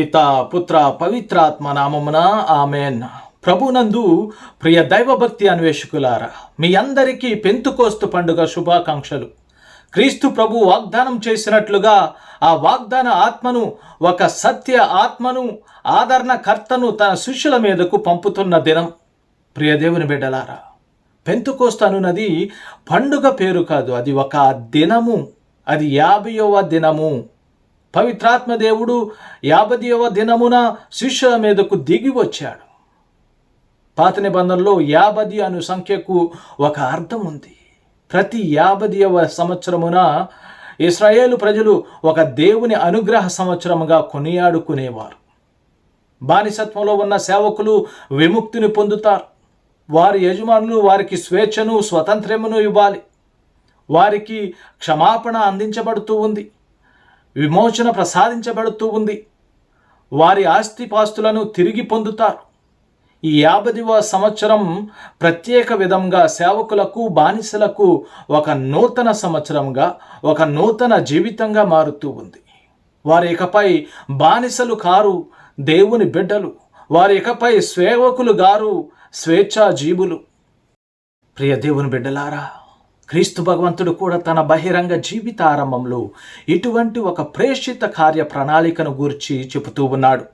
పిత పుత్ర పవిత్రాత్మ నామమున ఆమెన్. ప్రభునందు ప్రియ దైవభక్తి అన్వేషకులారా మీ అందరికీ పెంతుకోస్తు పండుగ శుభాకాంక్షలు. క్రీస్తు ప్రభు వాగ్దానం చేసినట్లుగా ఆ వాగ్దాన ఆత్మను ఒక సత్య ఆత్మను ఆదరణకర్తను తన శిష్యుల మీదకు పంపుతున్న దినం. ప్రియదేవుని బిడ్డలారా పెంతుకోస్తు అనున్నది పండుగ పేరు కాదు అది ఒక దినము. అది యాభైవ దినము. పవిత్రాత్మ దేవుడు యాభైవ దినమున శిష్యుల మీదకు దిగి వచ్చాడు. పాత నిబంధనలో యాభది అను సంఖ్యకు ఒక అర్థం ఉంది. ప్రతి యాభదివ సంవత్సరమున ఇస్రాయేలు ప్రజలు ఒక దేవుని అనుగ్రహ సంవత్సరముగా కొనియాడుకునేవారు. బానిసత్వంలో ఉన్న సేవకులు విముక్తిని పొందుతారు. వారి యజమానులు వారికి స్వేచ్ఛను స్వతంత్రమును ఇవ్వాలి. వారికి క్షమాపణ అందించబడుతూ ఉంది. విమోచన ప్రసాదించబడుతూ ఉంది. వారి ఆస్తిపాస్తులను తిరిగి పొందుతారు. ఈ యాభదివ సంవత్సరం ప్రత్యేక విధంగా సేవకులకు బానిసలకు ఒక నూతన సంవత్సరంగా ఒక నూతన జీవితంగా మారుతూ ఉంది. వారి ఇకపై బానిసలు కారు దేవుని బిడ్డలు. వారి ఇకపై సేవకులు గారు స్వేచ్ఛా జీవులు ప్రియ దేవుని బిడ్డలారా క్రీస్తు భగవంతుడు కూడా తన బహిరంగ జీవిత ఆరంభంలో ఇటువంటి ఒక ప్రేషిత కార్య ప్రణాళికను గూర్చి చెబుతూ ఉన్నాడు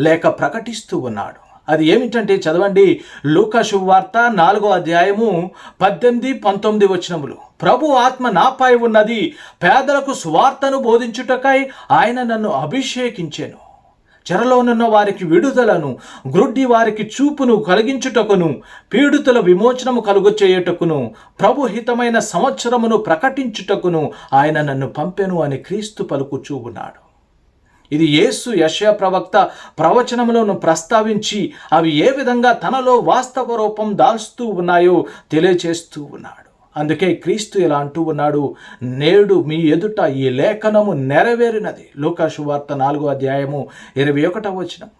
లేక ప్రకటిస్తూ ఉన్నాడు. అది ఏమిటంటే చదవండి లూకా శుభవార్త నాలుగో అధ్యాయము పద్దెనిమిది పంతొమ్మిది వచనములు. ప్రభు ఆత్మ నాపై ఉన్నది పేదలకు సువార్తను బోధించుటకై ఆయన నన్ను అభిషేకించాను. చెరలోనున్న వారికి విడుదలను గ్రుడ్డి వారికి చూపును కలిగించుటకును పీడితుల విమోచనము కలుగు చేయుటకును సంవత్సరమును ప్రకటించుటకును ఆయన నన్ను పంపెను అని క్రీస్తు పలుకుచూ ఉన్నాడు ఇది యేసు యశయ ప్రవక్త ప్రవచనములను ప్రస్తావించి అవి ఏ విధంగా తనలో వాస్తవ రూపం దాల్స్తూ ఉన్నాయో తెలియచేస్తూ ఉన్నాడు. అందుకే క్రీస్తు ఇలా అంటూ ఉన్నాడు నేడు మీ ఎదుట ఈ లేఖనము నెరవేరినది. లోకాశువార్త నాలుగో అధ్యాయము ఇరవై ఒకటవ వచనం.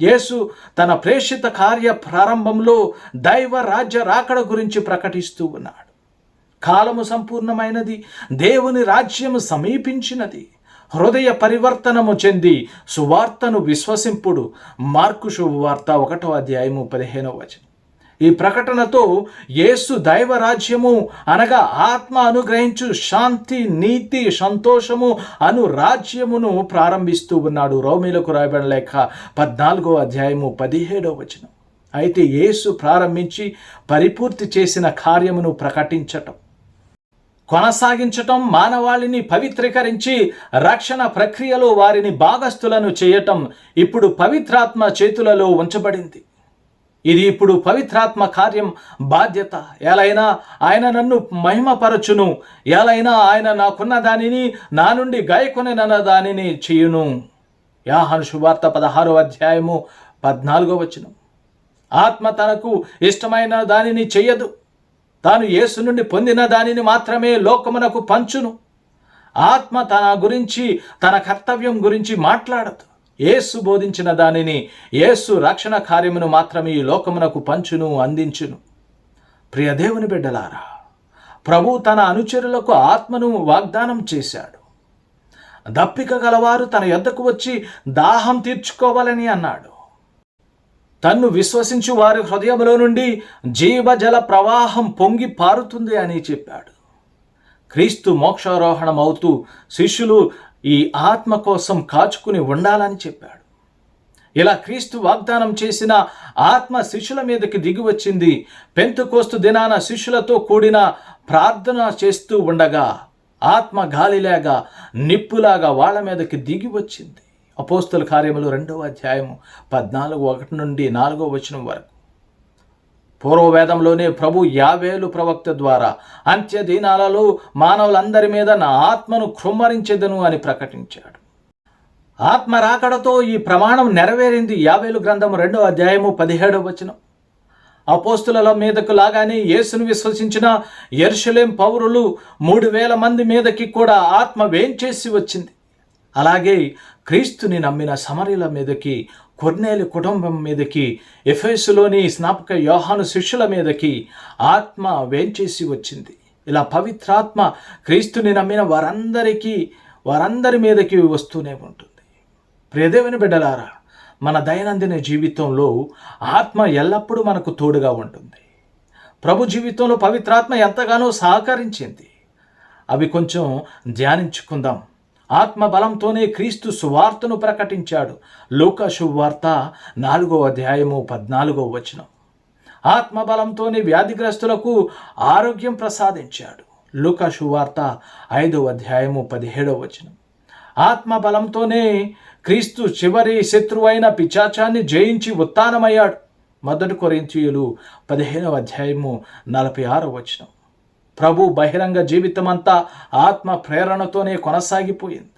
యేసు తన ప్రేషిత కార్య ప్రారంభంలో దైవ రాజ్య రాకడ గురించి ప్రకటిస్తూ ఉన్నాడు. కాలము సంపూర్ణమైనది దేవుని రాజ్యము సమీపించినది. హృదయ పరివర్తనము చెంది సువార్తను విశ్వసింపుడు మార్కు శుభవార్త ఒకటో అధ్యాయము పదిహేనవ వచనం. ఈ ప్రకటనతో యేసు దైవ రాజ్యము అనగా ఆత్మ అనుగ్రహించు శాంతి నీతి సంతోషము అను రాజ్యమును ప్రారంభిస్తూ ఉన్నాడు. రోమిలకు రాయబడిన లేఖ పద్నాలుగో అధ్యాయము పదిహేడవ వచనం. అయితే యేసు ప్రారంభించి పరిపూర్తి చేసిన కార్యమును ప్రకటించటం కొనసాగించటం మానవాళిని పవిత్రీకరించి రక్షణ ప్రక్రియలో వారిని భాగస్థులను చేయటం ఇప్పుడు పవిత్రాత్మ చేతులలో ఉంచబడింది. ఇది ఇప్పుడు పవిత్రాత్మ కార్యం బాధ్యత. ఎలైనా ఆయన నన్ను మహిమపరచును. ఎలైనా ఆయన నాకున్న దానిని నా నుండి గాయకొనిన దానిని చేయును. యాహను శుభార్త పదహారో అధ్యాయము పద్నాలుగో వచనం. ఆత్మ తనకు ఇష్టమైన దానిని చెయ్యదు. తాను యేసు నుండి పొందిన దానిని మాత్రమే లోకమునకు పంచును. ఆత్మ తన గురించి తన కర్తవ్యం గురించి మాట్లాడదు. యేసు బోధించిన దానిని యేసు రక్షణ కార్యమును మాత్రమే ఈ లోకమునకు పంచును అందించును. ప్రియ దేవుని బిడ్డలారా ప్రభు తన అనుచరులకు ఆత్మను వాగ్దానం చేశాడు. దప్పిక గలవారు తన యొద్దకు వచ్చి దాహం తీర్చుకోవాలని అన్నాడు. తన్ను విశ్వసించు వారి హృదయంలో నుండి జీవజల ప్రవాహం పొంగి పారుతుంది అని చెప్పాడు. క్రీస్తు మోక్షారోహణం అవుతూ శిష్యులు ఈ ఆత్మ కోసం కాచుకుని ఉండాలని చెప్పాడు. ఇలా క్రీస్తు వాగ్దానం చేసిన ఆత్మ శిష్యుల మీదకి దిగి వచ్చింది. పెంతుకోస్తు దినాన శిష్యులతో కూడిన ప్రార్థన చేస్తూ ఉండగా ఆత్మ గాలిలాగా నిప్పులాగా వాళ్ళ మీదకి దిగి వచ్చింది. అపోస్తుల కార్యములు రెండవ అధ్యాయము పద్నాలుగు ఒకటి నుండి నాలుగో వచనం వరకు. పూర్వవేదంలోనే ప్రభు యావేలు ప్రవక్త ద్వారా అంత్య దినాలలో మానవులందరి మీద నా ఆత్మను కృమ్మరించెదను అని ప్రకటించాడు. ఆత్మ రాకడతో ఈ ప్రమాణం నెరవేరింది యావేలు గ్రంథం రెండో అధ్యాయము పదిహేడవ వచనం. అపోస్తుల మీదకు లాగానే యేసును విశ్వసించిన ఎర్షలేం పౌరులు మూడు వేల మంది మీదకి కూడా ఆత్మ వేంచేసి వచ్చింది. అలాగే క్రీస్తుని నమ్మిన సమరీల మీదకి కొర్నేలి కుటుంబం మీదకి ఎఫ్ఎస్లోని స్నాపక యోహాను శిష్యుల మీదకి ఆత్మ వేంచేసి వచ్చింది. ఇలా పవిత్రాత్మ క్రీస్తుని నమ్మిన వారందరికీ వారందరి మీదకి వస్తూనే ఉంటుంది. ప్రియదేవుని బిడ్డలారా మన దైనందిన జీవితంలో ఆత్మ ఎల్లప్పుడూ మనకు తోడుగా ఉంటుంది. ప్రభు జీవితంలో పవిత్రాత్మ ఎంతగానో సహకరించింది. అవి కొంచెం ధ్యానించుకుందాం. ఆత్మ బలంతోనే క్రీస్తు సువార్తను ప్రకటించాడు. లోక శువార్త నాలుగో అధ్యాయము పద్నాలుగో వచనం. ఆత్మ బలంతోనే వ్యాధిగ్రస్తులకు ఆరోగ్యం ప్రసాదించాడు. లోక శువార్త ఐదో అధ్యాయము పదిహేడో వచనం. ఆత్మ బలంతోనే క్రీస్తు చివరి శత్రువైన పిచాచాన్ని జయించి ఉత్తానమయ్యాడు మొదటి కొరింతీయులు పదిహేనవ అధ్యాయము నలభై ఆరో వచనం. ప్రభు బహిరంగ జీవితమంతా ఆత్మ ప్రేరణతోనే కొనసాగిపోయింది.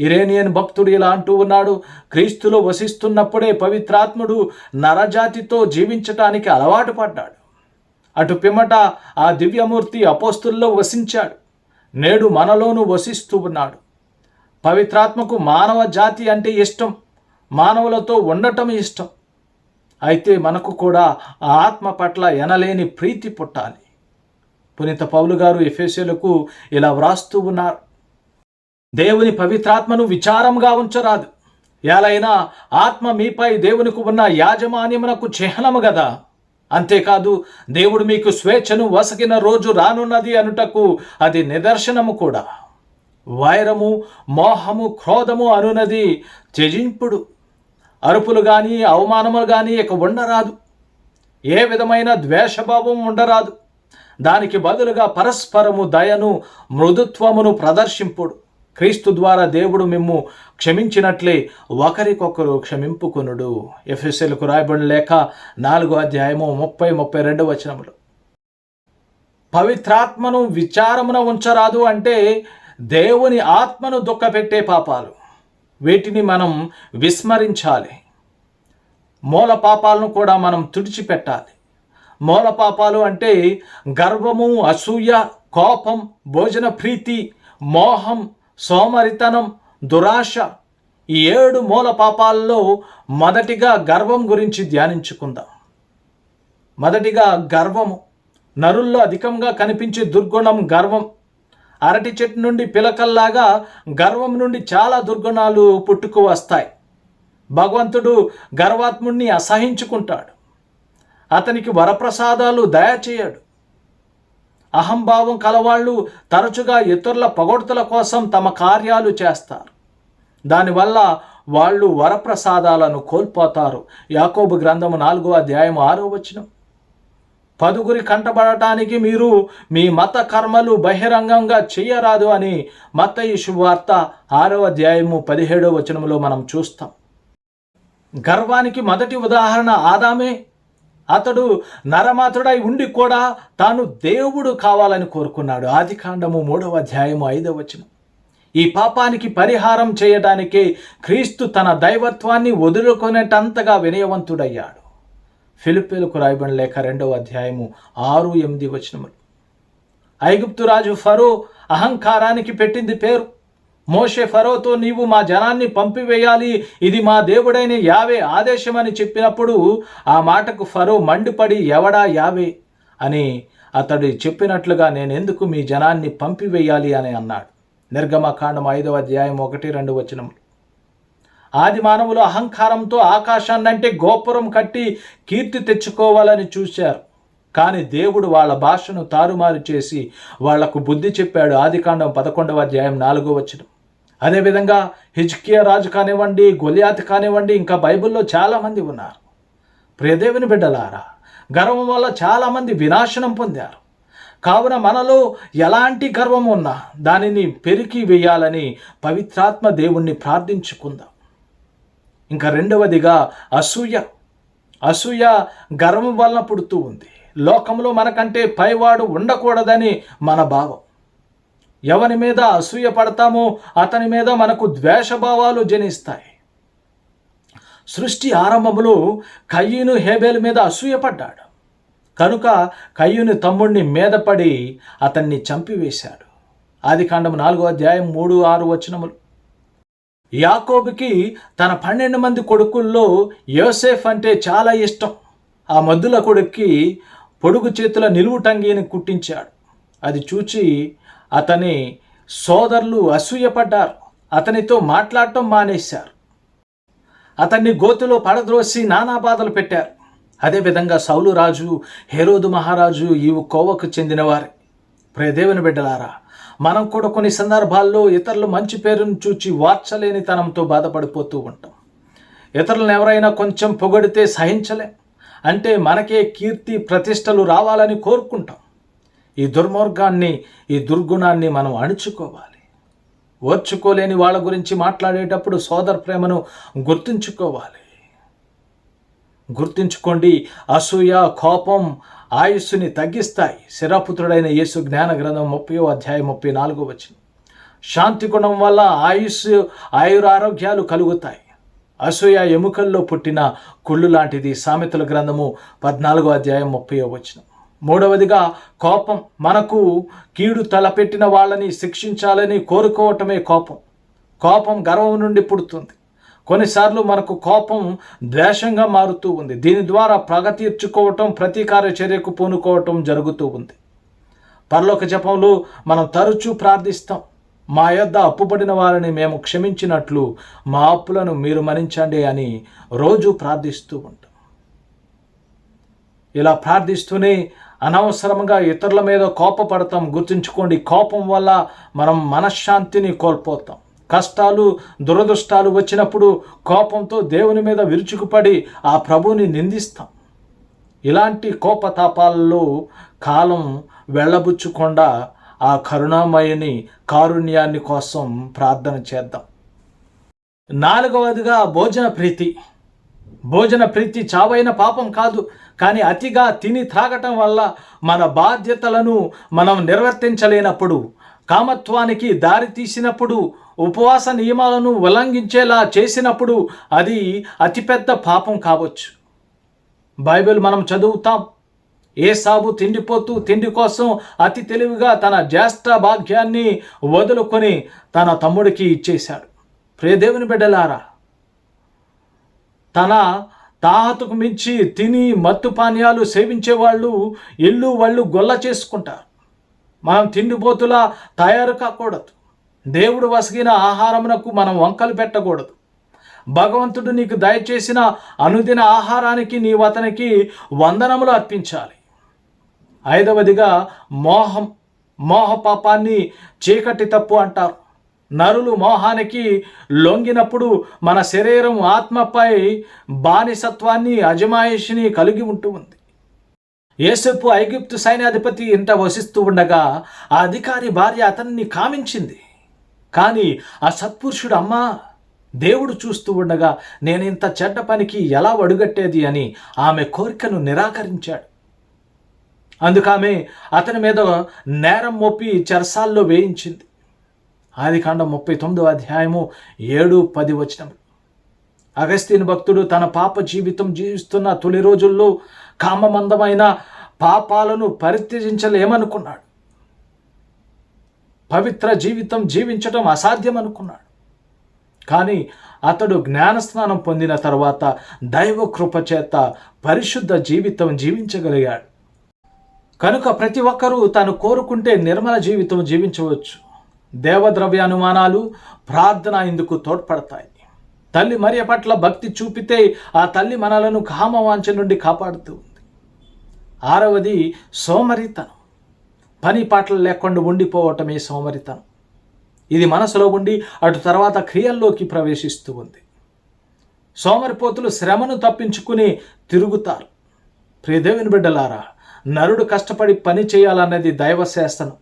ఇరేనియన్ భక్తుడు ఇలా అంటూ ఉన్నాడు క్రీస్తులో వసిస్తున్నప్పుడే పవిత్రాత్ముడు నరజాతితో జీవించటానికి అలవాటు పడ్డాడు. అటు పిమ్మట ఆ దివ్యమూర్తి అపోస్తుల్లో వసించాడు. నేడు మనలోనూ వసిస్తూ ఉన్నాడు. పవిత్రాత్మకు మానవ జాతి అంటే ఇష్టం మానవులతో ఉండటం ఇష్టం. అయితే మనకు కూడా ఆ ఆత్మ పట్ల ఎనలేని ప్రీతి పుట్టాలి. పునీత పౌలు గారు ఎఫ్ఎస్ఏలకు ఇలా వ్రాస్తూ ఉన్నారు. దేవుని పవిత్రాత్మను విచారంగా ఉంచరాదు. ఎలా ఆత్మ మీపై దేవునికి ఉన్న యాజమాన్యమునకు చిహ్నము గదా? అంతేకాదు దేవుడు మీకు స్వేచ్ఛను వసకిన రోజు రానున్నది అనుటకు అది నిదర్శనము కూడా. వైరము మోహము క్రోధము అనున్నది త్యజింపుడు. అరుపులు కానీ అవమానములు కానీ ఇక ఉండరాదు. ఏ విధమైన ద్వేషభావం ఉండరాదు. దానికి బదులుగా పరస్పరము దయను మృదుత్వమును ప్రదర్శింపుడు. క్రీస్తు ద్వారా దేవుడు మిమ్ము క్షమించినట్లే ఒకరికొకరు క్షమింపుకునుడు. ఎఫ్ఎస్ఎల్కు రాయబడిన లేఖ నాలుగో అధ్యాయము ముప్పై ముప్పై రెండు వచనములు. పవిత్రాత్మను విచారమున ఉంచరాదు అంటే దేవుని ఆత్మను దుఃఖపెట్టే పాపాలు. వీటిని మనం విస్మరించాలి. మూల పాపాలను కూడా మనం తుడిచిపెట్టాలి. మూల పాపాలు అంటే గర్వము అసూయ కోపం భోజన ప్రీతి మోహం సోమరితనం దురాశ. ఈ ఏడు మూల పాపాల్లో మొదటిగా గర్వం గురించి ధ్యానించుకుందాం. మొదటిగా గర్వము. నరుల్లో అధికంగా కనిపించే దుర్గుణం గర్వం. అరటి చెట్టు నుండి పిలకల్లాగా గర్వం నుండి చాలా దుర్గుణాలు పుట్టుకు వస్తాయి. భగవంతుడు గర్వాత్ముడిని అసహించుకుంటాడు. అతనికి వరప్రసాదాలు దయచేయడు. అహంభావం కలవాళ్ళు తరచుగా ఇతరుల పొగడ్తల కోసం తమ కార్యాలు చేస్తారు. దానివల్ల వాళ్ళు వరప్రసాదాలను కోల్పోతారు. యాకోబు గ్రంథము నాలుగో అధ్యాయం ఆరో వచనం. పదుగురి కంటబడటానికి మీరు మీ మత కర్మలు బహిరంగంగా చేయరాదు అని మత శుభవార్త ఆరో అధ్యాయము పదిహేడో వచనంలో మనం చూస్తాం. గర్వానికి మొదటి ఉదాహరణ ఆదామే. అతడు నరమాతుడై ఉండి కూడా తాను దేవుడు కావాలని కోరుకున్నాడు. ఆది కాండము మూడవ అధ్యాయము ఐదవ వచనం. ఈ పాపానికి పరిహారం చేయడానికే క్రీస్తు తన దైవత్వాన్ని వదులుకునేటంతగా వినయవంతుడయ్యాడు. ఫిలిపిలకు రాయబడిన లేఖ రెండవ అధ్యాయము ఆరు ఎనిమిది వచనములు. ఐగుప్తు రాజు ఫరో అహంకారానికి పెట్టింది పేరు. మోషే ఫరోతో నీవు మా జనాన్ని పంపివేయాలి. ఇది మా దేవుడైన యావే ఆదేశమని చెప్పినప్పుడు ఆ మాటకు ఫరో మండిపడి ఎవడా యావే? అని అతడు చెప్పినట్లుగా నేను ఎందుకు మీ జనాన్ని పంపివేయాలి? అని అన్నాడు. నిర్గమకాండం ఐదవ అధ్యాయం ఒకటి రెండు వచనములు. ఆది మానవులు అహంకారంతో ఆకాశాన్నంటే గోపురం కట్టి కీర్తి తెచ్చుకోవాలని చూశారు. కానీ దేవుడు వాళ్ళ భాషను తారుమారు చేసి వాళ్ళకు బుద్ధి చెప్పాడు. ఆదికాండం పదకొండవ అధ్యాయం నాలుగో వచనం. అదేవిధంగా హిజ్కియా రాజు కానివ్వండి గొలియాత్ కానివ్వండి ఇంకా బైబిల్లో చాలామంది ఉన్నారు. ప్రియదేవుని బిడ్డలారా గర్వం వల్ల చాలామంది వినాశనం పొందారు. కావున మనలో ఎలాంటి గర్వం ఉన్నా దానిని పెరికి వేయాలని పవిత్రాత్మ దేవుణ్ణి ప్రార్థించుకుందాం. ఇంకా రెండవదిగా అసూయ. అసూయ గర్వం వలన పుడుతూ ఉంది. లోకంలో మనకంటే పైవాడు ఉండకూడదని మన భావం. ఎవరి మీద అసూయ పడతామో అతని మీద మనకు ద్వేషభావాలు జనిస్తాయి. సృష్టి ఆరంభములో కయ్యూను హేబేల్ మీద అసూయపడ్డాడు కనుక కయ్యూని తమ్ముడిని మీదపడి అతన్ని చంపివేశాడు. ఆది కాండం నాలుగో అధ్యాయం మూడు ఆరు వచనములు. యాకోబుకి తన పన్నెండు మంది కొడుకుల్లో యోసేఫ్ అంటే చాలా ఇష్టం. ఆ మద్దుల కొడుక్కి పొడుగు చేతుల నిలువుటంగిని కుట్టించాడు. అది చూచి అతని సోదరులు అసూయపడ్డారు. అతనితో మాట్లాడటం మానేశారు. అతన్ని గోతిలో పడద్రోసి నానా బాధలు పెట్టారు. అదేవిధంగా సౌలు రాజు హేరోదు మహారాజు ఈ కోవకు చెందినవారే. ప్రియదేవుని బిడ్డలారా మనం కూడా కొన్ని సందర్భాల్లో ఇతరులు మంచి పేరును చూచి వార్చలేని తనంతో బాధపడిపోతూ ఉంటాం. ఇతరులను ఎవరైనా కొంచెం పొగడితే సహించలేం. అంటే మనకే కీర్తి ప్రతిష్టలు రావాలని కోరుకుంటాం. ఈ దుర్మార్గాన్ని ఈ దుర్గుణాన్ని మనం అణుచుకోవాలి. ఓర్చుకోలేని వాళ్ళ గురించి మాట్లాడేటప్పుడు సోదర ప్రేమను గుర్తుంచుకోవాలి. గుర్తుంచుకోండి అసూయ కోపం ఆయుస్సుని తగ్గిస్తాయి. శిరాపుత్రుడైన యేసు జ్ఞాన గ్రంథం ముప్పై అధ్యాయం ముప్పై నాలుగో వచ్చిన శాంతి గుణం వల్ల ఆయుస్సు ఆయురారోగ్యాలు కలుగుతాయి. అసూయ ఎముకల్లో పుట్టిన కుళ్ళు లాంటిది సామెతల గ్రంథము పద్నాలుగో అధ్యాయం ముప్పై వచ్చిన మూడవదిగా కోపం మనకు కీడు తలపెట్టిన వాళ్ళని శిక్షించాలని కోరుకోవటమే కోపం. కోపం గర్వం నుండి పుడుతుంది. కొన్నిసార్లు మనకు కోపం ద్వేషంగా మారుతూ ఉంది. దీని ద్వారా ప్రగ తీర్చుకోవటం ప్రతీకార చర్యకు పూనుకోవటం జరుగుతూ ఉంది. పరలోక జపంలో మనం తరచూ ప్రార్థిస్తాం. మా యొద్ద అప్పుపడిన వారిని మేము క్షమించినట్లు మా అప్పులను మీరు మన్నించండి అని రోజు ప్రార్థిస్తూ ఉంటాం. ఇలా ప్రార్థిస్తూనే అనవసరంగా ఇతరుల మీద కోపపడతాం. గుర్తుంచుకోండి కోపం వల్ల మనం మనశ్శాంతిని కోల్పోతాం. కష్టాలు దురదృష్టాలు వచ్చినప్పుడు కోపంతో దేవుని మీద విరుచుకుపడి ఆ ప్రభుని నిందిస్తాం. ఇలాంటి కోపతాపాలలో కాలం వెళ్ళబుచ్చకుండా ఆ కరుణామయని కారుణ్యాన్ని కోసం ప్రార్థన చేద్దాం. నాలుగవదిగా భోజన ప్రీతి. భోజన ప్రీతి చావైన పాపం కాదు. కానీ అతిగా తిని త్రాగటం వల్ల మన బాధ్యతలను మనం నిర్వర్తించలేనప్పుడు కామత్వానికి దారి తీసినప్పుడు ఉపవాస నియమాలను ఉల్లంఘించేలా చేసినప్పుడు అది అతిపెద్ద పాపం కావచ్చు. బైబిల్ మనం చదువుతాం ఏ సాబు తిండిపోతూ తిండి కోసం అతి తెలివిగా తన జ్యేష్ఠ భాగ్యాన్ని వదులుకొని తన తమ్ముడికి ఇచ్చేశాడు. ప్రియదేవుని బిడ్డలారా తన తాహతుకు మించి తిని మత్తు పానీయాలు సేవించేవాళ్ళు ఇల్లు వాళ్ళు గొల్ల చేసుకుంటారు. మనం తిండిపోతులా తయారు కాకూడదు. దేవుడు వసిగిన ఆహారమునకు మనం వంకలు పెట్టకూడదు. భగవంతుడు నీకు దయచేసిన అనుదిన ఆహారానికి నీవు అతనికి వందనములు అర్పించాలి. ఐదవదిగా మోహం మోహ పాపాన్ని చీకటి తప్పు అంటారు. నరులు మోహానికి లొంగినప్పుడు మన శరీరం ఆత్మపై బానిసత్వాన్ని అజమాయిషిని కలిగి ఉంటూ ఉంది. యేసపు ఐగుప్తు సైన్యాధిపతి ఇంట వసిస్తూ ఉండగా ఆ అధికారి భార్య అతన్ని కామించింది. కానీ ఆ సత్పురుషుడు అమ్మా దేవుడు చూస్తూ ఉండగా నేను ఇంత చెడ్డ పనికి ఎలా అడుగట్టేది అని ఆమె కోరికను నిరాకరించాడు. అందుకామె అతని మీద నేరం మోపి చెరసాల్లో వేయించింది. ఆది కాండం ముప్పై తొమ్మిదో అధ్యాయము ఏడు పది వచనం అగస్తిని భక్తుడు తన పాప జీవితం జీవిస్తున్న తొలి రోజుల్లో కామమందమైన పాపాలను పరిత్యజించలేమనుకున్నాడు. పవిత్ర జీవితం జీవించడం అసాధ్యం అనుకున్నాడు కానీ అతడు జ్ఞానస్నానం పొందిన తర్వాత దైవ కృప చేత పరిశుద్ధ జీవితం జీవించగలిగాడు. కనుక ప్రతి ఒక్కరూ తాను కోరుకుంటే నిర్మల జీవితం జీవించవచ్చు. దేవద్రవ్య అనుమానాలు ప్రార్థన ఇందుకు తోడ్పడతాయి. తల్లి మరియ పట్ల భక్తి చూపితే ఆ తల్లి మనలను కామవాంఛ నుండి కాపాడుతూ ఉంది. ఆరవది సోమరితనం. పని పాటలు లేకుండా ఉండిపోవటమే సోమరితనం. ఇది మనసులో ఉండి అటు తర్వాత క్రియల్లోకి ప్రవేశిస్తూ ఉంది. సోమరిపోతులు శ్రమను తప్పించుకుని తిరుగుతారు. ప్రియదేవిని బిడ్డలారా నరుడు కష్టపడి పని చేయాలన్నది దైవ శాసనం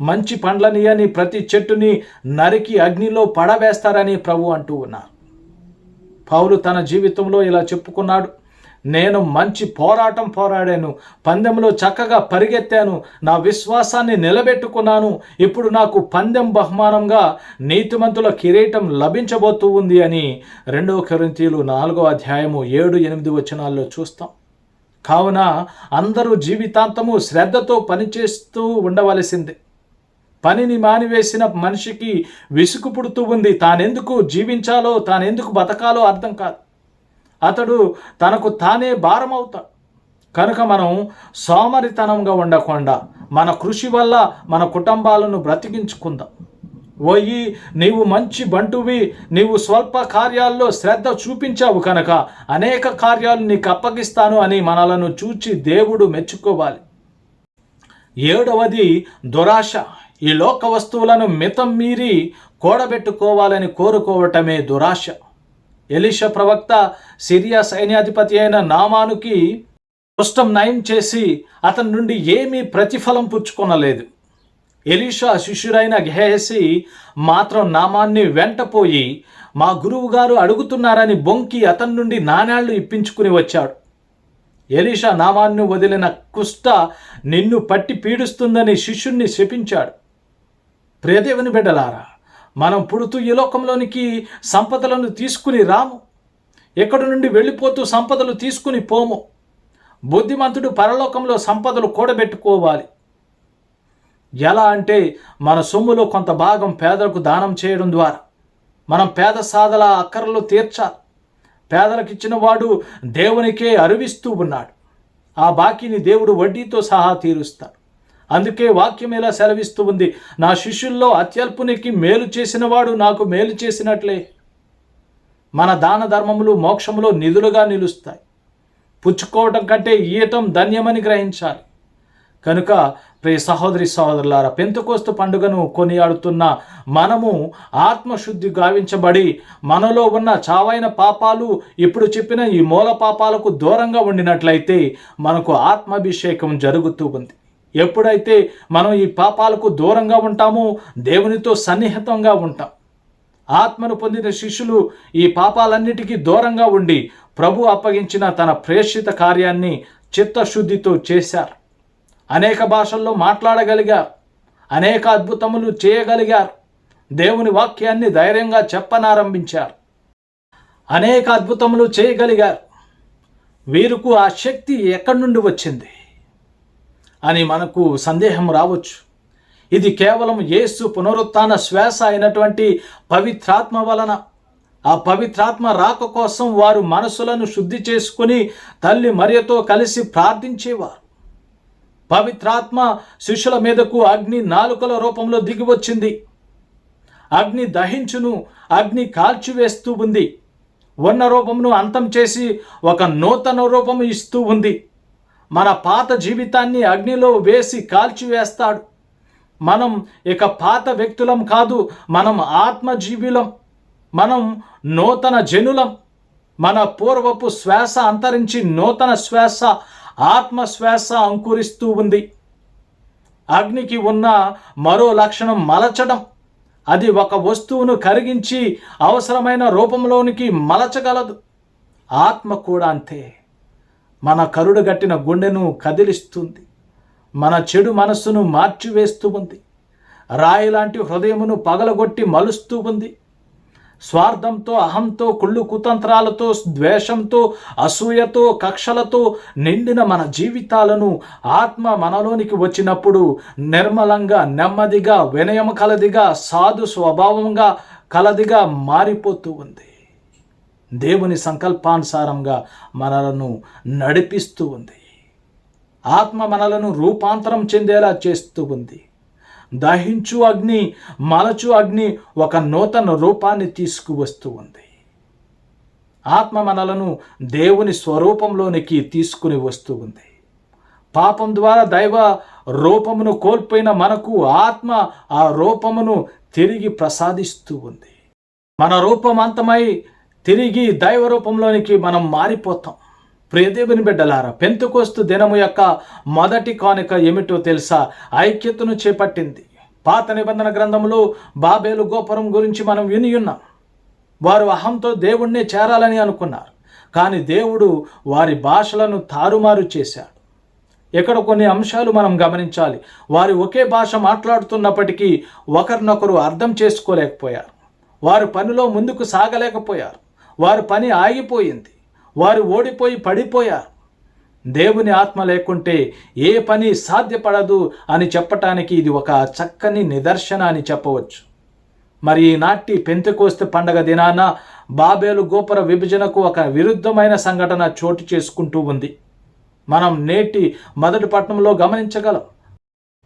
మంచి పండ్లని అని ప్రతి చెట్టుని నరికి అగ్నిలో పడవేస్తారని ప్రభు అంటూ ఉన్నారు. పౌలు తన జీవితంలో ఇలా చెప్పుకున్నాడు. నేను మంచి పోరాటం పోరాడాను. పందెంలో చక్కగా పరిగెత్తాను. నా విశ్వాసాన్ని నిలబెట్టుకున్నాను. ఇప్పుడు నాకు పందెం బహుమానంగా నీతిమంతుల కిరీటం లభించబోతూ ఉంది అని రెండవ కరింతీలు నాలుగో అధ్యాయము ఏడు ఎనిమిది వచనాల్లో చూస్తాం. కావున అందరూ జీవితాంతము శ్రద్ధతో పనిచేస్తూ ఉండవలసిందే. పనిని మానివేసిన మనిషికి విసుగు పుడుతూ ఉంది. తానెందుకు జీవించాలో తానెందుకు బతకాలో అర్థం కాదు. అతడు తనకు తానే భారం అవుతాడు కనుక మనం సోమరితనంగా ఉండకుండా మన కృషి వల్ల మన కుటుంబాలను బ్రతికించుకుందాం. ఓయి నీవు మంచి బంటువి నీవు స్వల్ప కార్యాల్లో శ్రద్ధ చూపించావు కనుక అనేక కార్యాలు నీకు అప్పగిస్తాను అని మనలను చూచి దేవుడు మెచ్చుకోవాలి. ఏడవది దురాశ. ఈ లోక వస్తువులను మితం మీరి కూడబెట్టుకోవాలని కోరుకోవటమే దురాశ. ఎలిష ప్రవక్త సిరియా సైన్యాధిపతి అయిన నామానుకి కుష్టం నయం చేసి అతని నుండి ఏమీ ప్రతిఫలం పుచ్చుకొనలేదు. ఎలీషా శిష్యుడైన గెహసి మాత్రం నామాన్ని వెంటపోయి మా గురువు గారు అడుగుతున్నారని బొంకి అతని నుండి నాణ్యాళ్ళు ఇప్పించుకుని వచ్చాడు. ఎలీషా నామాన్ని వదిలిన కుష్ట నిన్ను పట్టి పీడిస్తుందని శిష్యుణ్ణి శపించాడు. ప్రియదేవుని బిడ్డలారా మనం పుడుతూ ఈ లోకంలోనికి సంపదలను తీసుకుని రాము. ఎక్కడి నుండి వెళ్ళిపోతూ సంపదలు తీసుకుని పోము. బుద్ధిమంతుడు పరలోకంలో సంపదలు కూడబెట్టుకోవాలి. ఎలా అంటే మన సొమ్ములో కొంత భాగం పేదలకు దానం చేయడం ద్వారా. మనం పేద సాధల అక్కరలు తీర్చాలి. పేదలకు ఇచ్చిన వాడు దేవునికే అరువిస్తూ ఉన్నాడు. ఆ బాకీని దేవుడు వడ్డీతో సహా తీరుస్తాడు. అందుకే వాక్యం ఇలా సెలవిస్తూ ఉంది? నా శిష్యుల్లో అత్యల్పునికి మేలు చేసినవాడు నాకు మేలు చేసినట్లే. మన దాన ధర్మములు మోక్షములో నిధులుగా నిలుస్తాయి. పుచ్చుకోవటం కంటే ఈయటం ధన్యమని గ్రహించాలి. కనుక ప్రియ సహోదరి సహోదరులారా పెంతుకోస్తు పండుగను కొనియాడుతున్న మనము ఆత్మశుద్ధి గావించబడి మనలో ఉన్న చావైన పాపాలు ఇప్పుడు చెప్పిన ఈ మూల పాపాలకు దూరంగా ఉండినట్లయితే మనకు ఆత్మాభిషేకం జరుగుతూ ఉంది. ఎప్పుడైతే మనం ఈ పాపాలకు దూరంగా ఉంటామో దేవునితో సన్నిహితంగా ఉంటాం. ఆత్మను పొందిన శిష్యులు ఈ పాపాలన్నిటికీ దూరంగా ఉండి ప్రభు అప్పగించిన తన ప్రేషిత కార్యాన్ని చిత్తశుద్ధితో చేశారు. అనేక భాషల్లో మాట్లాడగలిగారు. అనేక అద్భుతములు చేయగలిగారు. దేవుని వాక్యాన్ని ధైర్యంగా చెప్పనారంభించారు. అనేక అద్భుతములు చేయగలిగారు. వీరుకు ఆ శక్తి ఎక్కడి నుండి వచ్చింది? అని మనకు సందేహం రావచ్చు. ఇది కేవలం యేసు పునరుత్థాన శ్వాస అయినటువంటి పవిత్రాత్మ వలన. ఆ పవిత్రాత్మ రాక కోసం వారు మనసులను శుద్ధి చేసుకుని తల్లి మరియతో కలిసి ప్రార్థించేవారు. పవిత్రాత్మ శిష్యుల మీదకు అగ్ని నాలుకల రూపంలో దిగి వచ్చింది. అగ్ని దహించును అగ్ని కాల్చివేస్తూ ఉంది. ఉన్న రూపమును అంతం చేసి ఒక నూతన రూపము ఇస్తూ ఉంది. మన పాత జీవితాన్ని అగ్నిలో వేసి కాల్చివేస్తాడు. మనం ఇక పాత వ్యక్తులం కాదు మనం ఆత్మజీవులం మనం నూతన జనులం. మన పూర్వపు శ్వాస అంతరించి నూతన శ్వాస ఆత్మశ్వాస అంకురిస్తూ ఉంది. అగ్నికి ఉన్న మరో లక్షణం మలచడం. అది ఒక వస్తువును కరిగించి అవసరమైన రూపంలోనికి మలచగలదు. ఆత్మ కూడా అంతే. మన కరుడుగట్టిన గుండెను కదిలిస్తుంది. మన చెడు మనస్సును మార్చివేస్తూ ఉంది. రాయి లాంటి హృదయమును పగలగొట్టి మలుస్తూ ఉంది. స్వార్థంతో అహంతో కుళ్ళు కుతంత్రాలతో ద్వేషంతో అసూయతో కక్షలతో నిండిన మన జీవితాలను ఆత్మ మనలోనికి వచ్చినప్పుడు నిర్మలంగా నెమ్మదిగా వినయం కలదిగా సాధు స్వభావంగా కలదిగా మారిపోతూ ఉంది. దేవుని సంకల్పానుసారంగా మనలను నడిపిస్తూ ఉంది. ఆత్మ మనలను రూపాంతరం చెందేలా చేస్తూ ఉంది. దహించు అగ్ని మలచు అగ్ని ఒక నూతన రూపాన్ని తీసుకువస్తూ ఉంది. ఆత్మ మనలను దేవుని స్వరూపంలోనికి తీసుకుని వస్తూ ఉంది. పాపం ద్వారా దైవ రూపమును కోల్పోయిన మనకు ఆత్మ ఆ రూపమును తిరిగి ప్రసాదిస్తూ ఉంది. మన రూపం అంతమై తిరిగి దైవ రూపంలోనికి మనం మారిపోతాం. ప్రియదేవుని బిడ్డలారా పెంతుకోస్తు దినము యొక్క మొదటి కానుక ఏమిటో తెలుసా? ఐక్యతను చేపట్టింది. పాత నిబంధన గ్రంథంలో బాబేలు గోపురం గురించి మనం విని ఉన్నాం. వారు అహంతో దేవుణ్ణే చేరాలని అనుకున్నారు. కానీ దేవుడు వారి భాషలను తారుమారు చేశాడు. ఇక్కడ కొన్ని అంశాలు మనం గమనించాలి. వారు ఒకే భాష మాట్లాడుతున్నప్పటికీ ఒకరినొకరు అర్థం చేసుకోలేకపోయారు. వారు పనిలో ముందుకు సాగలేకపోయారు. వారి పని ఆగిపోయింది. వారు ఓడిపోయి పడిపోయారు. దేవుని ఆత్మ లేకుంటే ఏ పని సాధ్యపడదు అని చెప్పటానికి ఇది ఒక చక్కని నిదర్శన అని చెప్పవచ్చు. మరి ఈనాటి పెంతకోస్త పండగ దినాన బాబేలు గోపుర విభజనకు ఒక విరుద్ధమైన సంఘటన చోటు చేసుకుంటూ ఉంది. మనం నేటి మొదటి పట్టణంలో గమనించగలం.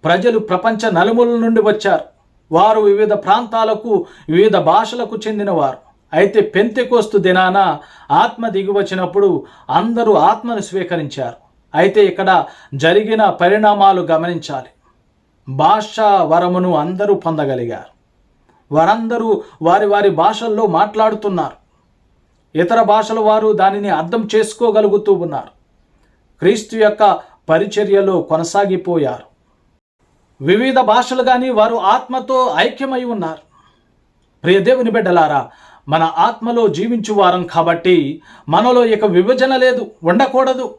ప్రజలు ప్రపంచ నలుమూల నుండి వచ్చారు. వారు వివిధ ప్రాంతాలకు వివిధ భాషలకు చెందినవారు. అయితే పెంతెకోస్తు దినాన ఆత్మ దిగువచ్చినప్పుడు అందరూ ఆత్మను స్వీకరించారు. అయితే ఇక్కడ జరిగిన పరిణామాలు గమనించాలి. భాషా వరమును అందరూ పొందగలిగారు. వారందరూ వారి వారి భాషల్లో మాట్లాడుతున్నారు. ఇతర భాషల వారు దానిని అర్థం చేసుకోగలుగుతూ ఉన్నారు. క్రీస్తు యొక్క పరిచర్యలో కొనసాగిపోయారు. వివిధ భాషలు కానీ వారు ఆత్మతో ఐక్యమై ఉన్నారు. ప్రియ దేవుని బిడ్డలారా మన ఆత్మలో జీవించువారం కాబట్టి మనలో ఇక విభజన లేదు ఉండకూడదు.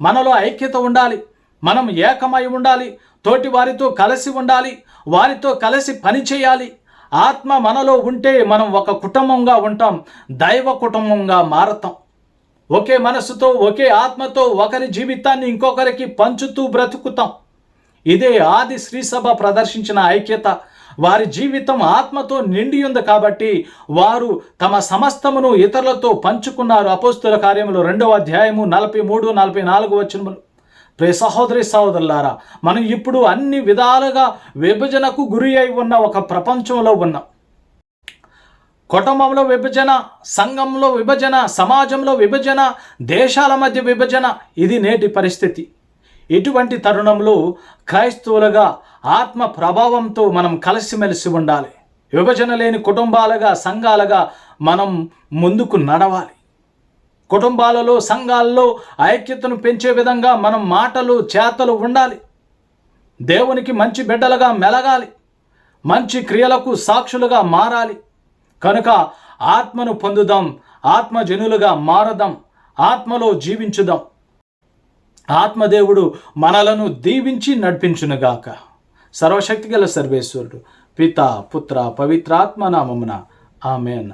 మనలో ఐక్యత ఉండాలి మనం ఏకమై ఉండాలి తోటి వారితో కలిసి ఉండాలి వారితో కలిసి పని చేయాలి. ఆత్మ మనలో ఉంటే మనం ఒక కుటుంబంగా ఉంటాం దైవ కుటుంబంగా మారతాం. ఒకే మనసుతో ఒకే ఆత్మతో ఒకరి జీవితాన్ని ఇంకొకరికి పంచుతూ బ్రతుకుతాం. ఇదే ఆది శ్రీసభ ప్రదర్శించిన ఐక్యత. వారి జీవితం ఆత్మతో నిండి ఉంది కాబట్టి వారు తమ సమస్తమును ఇతరులతో పంచుకున్నారు. అపోస్తుల కార్యములు రెండవ అధ్యాయము నలభై మూడు నలభై నాలుగు వచనములు. ప్రే సహోదరి సహోదరులారా మనం ఇప్పుడు అన్ని విధాలుగా విభజనకు గురి అయి ఉన్న ఒక ప్రపంచంలో ఉన్నాం. కుటుంబంలో విభజన సంఘంలో విభజన సమాజంలో విభజన దేశాల మధ్య విభజన ఇది నేటి పరిస్థితి. ఇటువంటి తరుణంలో క్రైస్తవులుగా ఆత్మ ప్రభావంతో మనం కలిసిమెలిసి ఉండాలి. విభజన లేని కుటుంబాలుగా సంఘాలుగా మనం ముందుకు నడవాలి. కుటుంబాలలో సంఘాల్లో ఐక్యతను పెంచే విధంగా మనం మాటలు చేతలు ఉండాలి. దేవునికి మంచి బిడ్డలుగా మెలగాలి. మంచి క్రియలకు సాక్షులుగా మారాలి. కనుక ఆత్మను పొందుదాం ఆత్మజనులుగా మారదాం ఆత్మలో జీవించుదాం. ఆత్మదేవుడు మనలను దీవించి నడిపించునుగాక. సర్వశక్తి గల సర్వేశ్వరుడు పిత పుత్ర పవిత్రాత్మ నామమున. ఆమెన్.